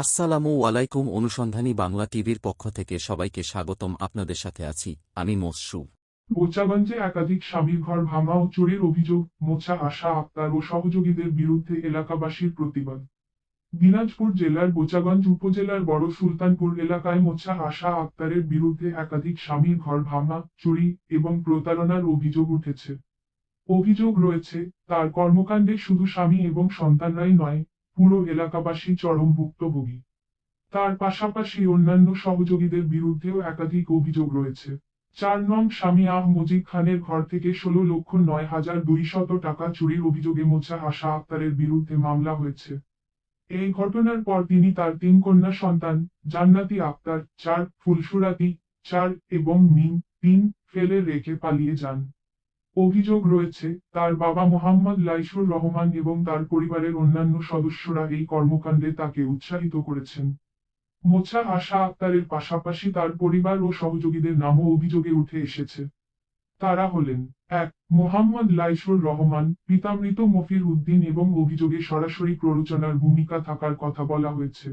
আসসালামু আলাইকুম অনুসন্ধানী বাংলা টিভির পক্ষ থেকে সবাইকে স্বাগতম, আপনাদের সাথে আছি আমি মসরু। বোচাগঞ্জে একাধিক স্বামীর ঘর ভাঙা ও চুরির অভিযোগ মোছা আশা আক্তার ও সহযোগীদের বিরুদ্ধে এলাকাবাসীর প্রতিবাদ। দিনাজপুর জেলার বোচাগঞ্জ উপজেলার বড় সুলতানপুর এলাকায় মোছা আশা আক্তারের বিরুদ্ধে একাধিক স্বামীর ঘর ভাঙা, চুরি এবং প্রতারণার অভিযোগ উঠেছে। অভিযোগ রয়েছে, তার কর্মকাণ্ডে শুধু স্বামী এবং সন্তানরাই নয় পুরো এলাকাবাসী চরম ভুক্তভোগী তার পাশাপাশি অন্যান্য সহযোগীদের বিরুদ্ধেও একাধিক অভিযোগ রয়েছে। চার নং স্বামী আহ মুজিব খানের ঘর থেকে ষোলো লক্ষ নয় হাজার দুইশত টাকা চুরির অভিযোগে মোছা আশা আক্তারের বিরুদ্ধে মামলা হয়েছে। এই ঘটনার পর তিনি তার তিন কন্যা সন্তান, জান্নাতি আক্তার, চার ফুলসুরাতি, চার এবং মিম, তিন ফেলে রেখে পালিয়ে যান। অভিযোগ রয়েছে, তার বাবা মোহাম্মদ লাইসুর রহমান এবং তার পরিবারের অন্যান্য সদস্যরা এই কর্মকাণ্ডে তাকে উৎসাহিত করেছেন। মোছা আশা আক্তারের পাশাপাশি তার পরিবার ও সহযোগীদের নামও অভিযোগে উঠে এসেছে। তারা হলেন, এক, মোহাম্মদ লাইসুর রহমান, পিতামৃত মফির উদ্দিন এবং অভিযোগে সরাসরি প্ররোচনার ভূমিকা থাকার কথা বলা হয়েছে।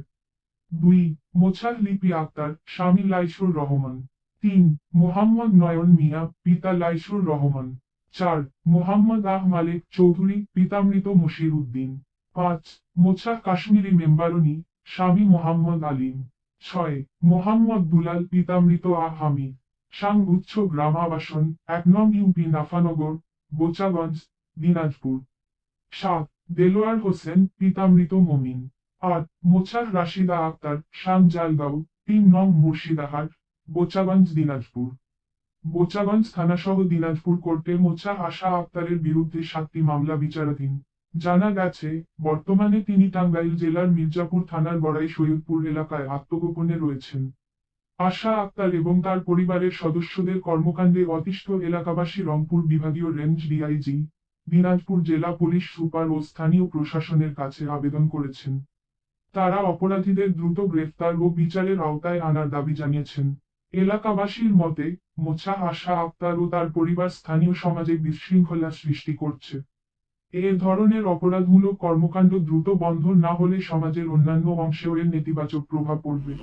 দুই মোছার লিপি আক্তার, স্বামী লাইসুর রহমান। তিন, মোহাম্মদ নয়ন মিয়া, পিতা লাইসুর রহমান। চার, মোহাম্মদ আহ মালিক চৌধুরী, পিতামৃত মশির উদ্দিন। পাঁচ, মোছা কাশ্মীরি মেম্বারনি, স্বামী মোহাম্মদ আলিম। ছয়, মোহাম্মদ দুলাল, পিতামৃত আহ হামিদ সাংগুচ্ছ গ্রামাবাসন, এক নং ইউপি নাফানগর, বোচাগঞ্জ, দিনাজপুর। সাত, দেলোয়ার হোসেন, পিতামৃত মমিন। আট মোছার রাশিদা আক্তার শাম জালগাঁও তিন নং মুর্শিদাহাট বোচাগঞ্জ, দিনাজপুর। বোচাগঞ্জ থানাসহ দিনাজপুর কোর্টে মোচা আশা আক্তারের বিরুদ্ধে সাতটি মামলা বিচারাধীন। জানা গেছে, বর্তমানে তিনি টাঙ্গাইল জেলার মির্জাপুর থানার গড়াই সৈয়দপুর এলাকায় আত্মগোপনে রয়েছেন। আশা আক্তার এবং তার পরিবারের সদস্যদের কর্মকাণ্ডে অতিষ্ঠ এলাকাবাসী রংপুর বিভাগীয় রেঞ্জ ডিআইজি, দিনাজপুর জেলা পুলিশ সুপার ও স্থানীয় প্রশাসনের কাছে আবেদন করেছেন। তারা অপরাধীদের দ্রুত গ্রেফতার ও বিচারের আওতায় আনার দাবি জানিয়েছেন। এলাকাবাসীর মতে, মোছা আশা আক্তার ও তার পরিবার স্থানীয় সমাজে বিশৃঙ্খলা সৃষ্টি করছে। এ ধরনের অপরাধমূলক কর্মকাণ্ড দ্রুত বন্ধ না হলে সমাজের অন্যান্য অংশেও এর নেতিবাচক প্রভাব পড়বে।